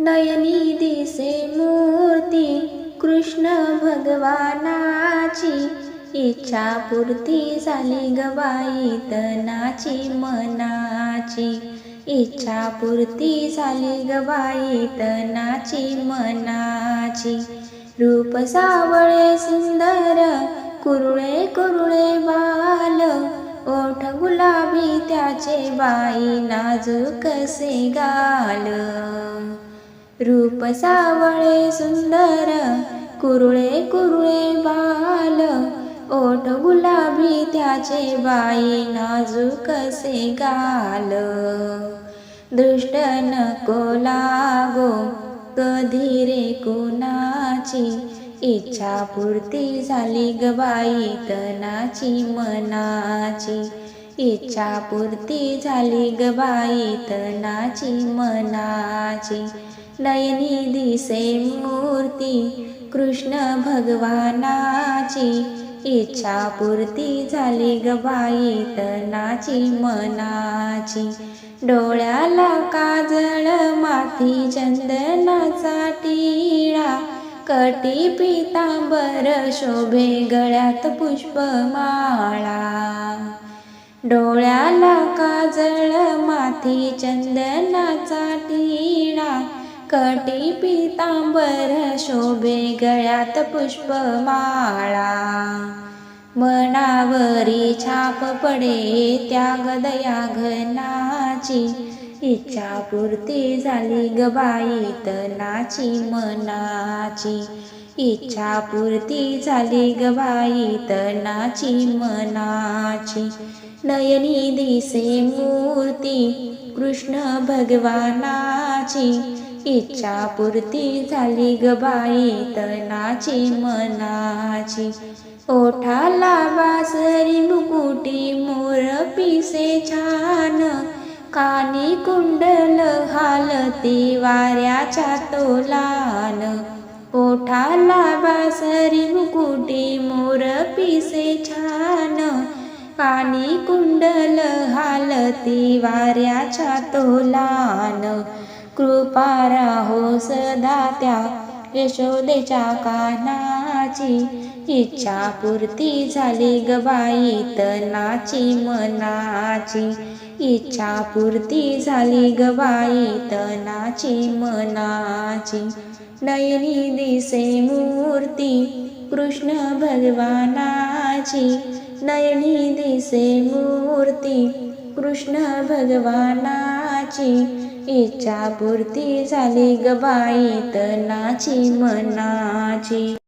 नयनी दिसे मूर्ती कृष्ण भगवानाची इच्छा पूर्ती झाली गबाई तनाची मनाची. इच्छा पूर्ती झाली गबाई तनाची मनाची. रूप सावळे सुंदर कुरुळे कुरुळे बाल ओठ गुलाबी त्याचे बाई नाजूक कसे गाल. रूप सावळे सुंदर कुरुळे कुरुळे बाल. ओठ गुलाबी त्याचे बाई नाजूक से गाल. दृष्ट नको लागो कधी रे कुणाची? इच्छा पूर्ती झाली ग बाई तनाची मनाची. इच्छा पूर्ती झाली ग बाई तनाची मनाची. नयनी दिसे मूर्ती कृष्ण भगवानाची इच्छा पूर्ती झाली ग बाई तनाची मनाची. डोळ्याला काजळ माथी चंदनाचा टिळा कटी पितांबर शोभे गळ्यात पुष्पमाळा. डोळ्याला काजळ माथी चंदनाचा टिळा कटी पितांबर शोभे गळ्यात पुष्पमाळा. मनावरी छाप पडे त्याग दया घनाची. इच्छा पूर्ती झाली ग बाई तनाची मनाची. इच्छा पूर्ती झाली ग बाई तनाची मनाची. नयनी दिसे मूर्ती कृष्ण भगवानाची. इच्छा पूर्ती झाली ग बाई तनाची मनाची. ओठाला बासरी मुकुटी मोर पिसे छान. कानी कुंडल हालती वाऱ्याच्या तोलान. ओठाला बासरी मुकुटी मोर पिसे छान. कानी कुंडल हालती वाऱ्याच्या तोलान. कृपा राहो सदा त्या यशोदेच्या कानाची. इच्छा पूर्ती झाली ग बाई तनाची मनाची. इच्छा पूर्ती झाली ग बाई तनाची मनाची. नयनी दिसे मूर्ती कृष्ण भगवानाची. नयनी दिसे मूर्ती कृष्ण भगवानाची. इच्छा पूर्ती झाली ग बाई तनाची मनाची.